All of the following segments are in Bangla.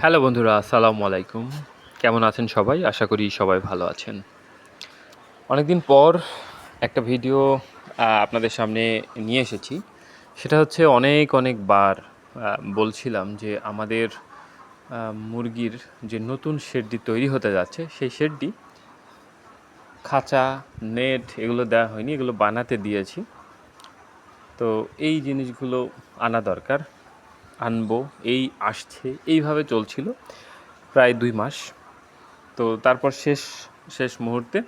হ্যালো বন্ধুরা, আসসালামু আলাইকুম। কেমন আছেন সবাই? আশা করি সবাই ভালো আছেন। অনেকদিন পর একটা ভিডিও আপনাদের সামনে নিয়ে এসেছি। সেটা হচ্ছে অনেক অনেক বার বলছিলাম যে আমাদের মুরগির যে নতুন শেডটি তৈরি হতে যাচ্ছে, সেই শেডটি খাঁচা, নেট এগুলো দেওয়া হয়নি, এগুলো বানাতে দিয়েছি। তো এই জিনিসগুলো আনা দরকার। আনব, এই আসছে, এইভাবে চলছিল প্রায় দুই মাস। তো তারপর শেষ শেষ মুহূর্তে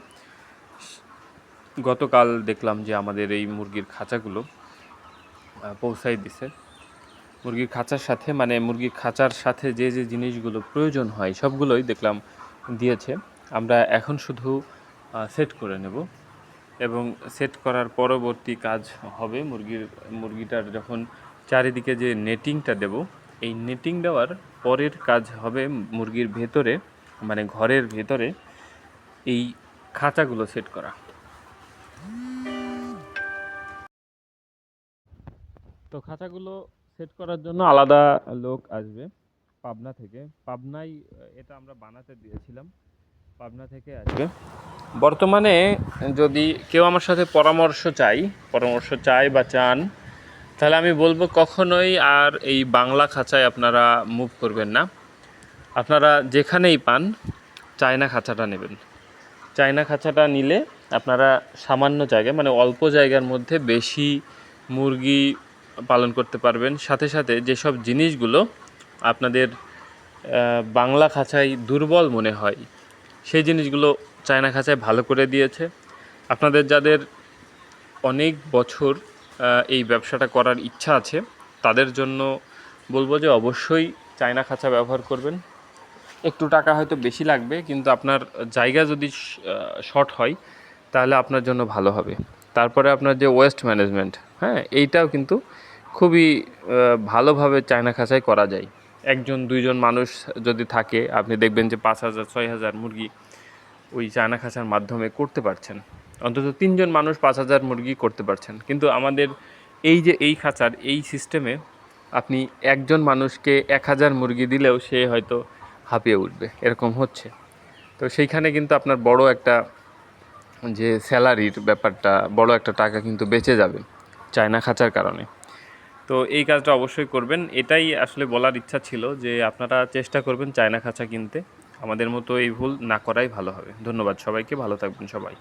গতকাল দেখলাম যে আমাদের এই মুরগির খাঁচাগুলো পৌঁছাই দিছে। মুরগির খাঁচার সাথে মানে মুরগির খাঁচার সাথে যে যে জিনিসগুলো প্রয়োজন হয়, সবগুলোই দেখলাম দিয়েছে। আমরা এখন শুধু সেট করে নেব এবং সেট করার পরবর্তী কাজ হবে মুরগির, মুরগিটার যখন চারিদিকে যে নেটিংটা দেব, এই নেটিং দেওয়ার পরের কাজ হবে মুরগির ভেতরে মানে ঘরের ভেতরে এই খাঁচাগুলো সেট করা। তো খাঁচাগুলো সেট করার জন্য আলাদা লোক আসবে পাবনা থেকে। পাবনায়, এটা আমরা বানাতে দিয়েছিলাম। পাবনা থেকে আসবে। বর্তমানে যদি কেউ আমার সাথে পরামর্শ চাই পরামর্শ চাই বা চান তাহলে আমি বলব কখনোই আর এই বাংলা খাঁচায় আপনারা মুভ করবেন না। আপনারা যেখানেই পান, চায়না খাঁচাটা নেবেন। চায়না খাঁচাটা নিলে আপনারা সামান্য জায়গায় মানে অল্প জায়গার মধ্যে বেশি মুরগি পালন করতে পারবেন। সাথে সাথে যেসব জিনিসগুলো আপনাদের বাংলা খাঁচায় দুর্বল মনে হয়, সেই জিনিসগুলো চায়না খাঁচায় ভালো করে দিয়েছে। আপনাদের যাদের অনেক বছর এই ব্যবসাটা করার ইচ্ছা আছে। তাদের জন্য বলব যে অবশ্যই চায়না খাঁচা ব্যবহার করবেন। একটু টাকা হয়তো বেশি লাগবে, কিন্তু আপনার জায়গা যদি শর্ট হয়, তাহলে আপনার জন্য ভালো হবে। তারপরে আপনার যে ওয়েস্ট ম্যানেজমেন্ট হ্যাঁ এইটাও কিন্তু খুবই ভালোভাবে চায়না খাঁচায় করা যায়। একজন, দুইজন মানুষ যদি থাকে, আপনি দেখবেন যে পাঁচ হাজার, ছয় হাজার মুরগি ওই চায়না খাঁচার মাধ্যমে করতে পারছেন। অন্তত তিনজন মানুষ পাঁচ হাজার মুরগি করতে পারছেন। কিন্তু আমাদের এই যে এই খাঁচার, এই সিস্টেমে আপনি একজন মানুষকে এক হাজার মুরগি দিলেও সে হয়তো হাঁপিয়ে উঠবে, এরকম হচ্ছে। তো সেইখানে কিন্তু আপনার বড় একটা যে স্যালারির ব্যাপারটা, বড় একটা টাকা কিন্তু বেঁচে যাবে চায়না খাঁচার কারণে। তো এই কাজটা অবশ্যই করবেন। এটাই আসলে বলার ইচ্ছা ছিল যে আপনারা চেষ্টা করবেন চায়না খাঁচা কিনতে। আমাদের মতো এই ভুল না করাই ভালো হবে। ধন্যবাদ সবাইকে। ভালো থাকবেন সবাই।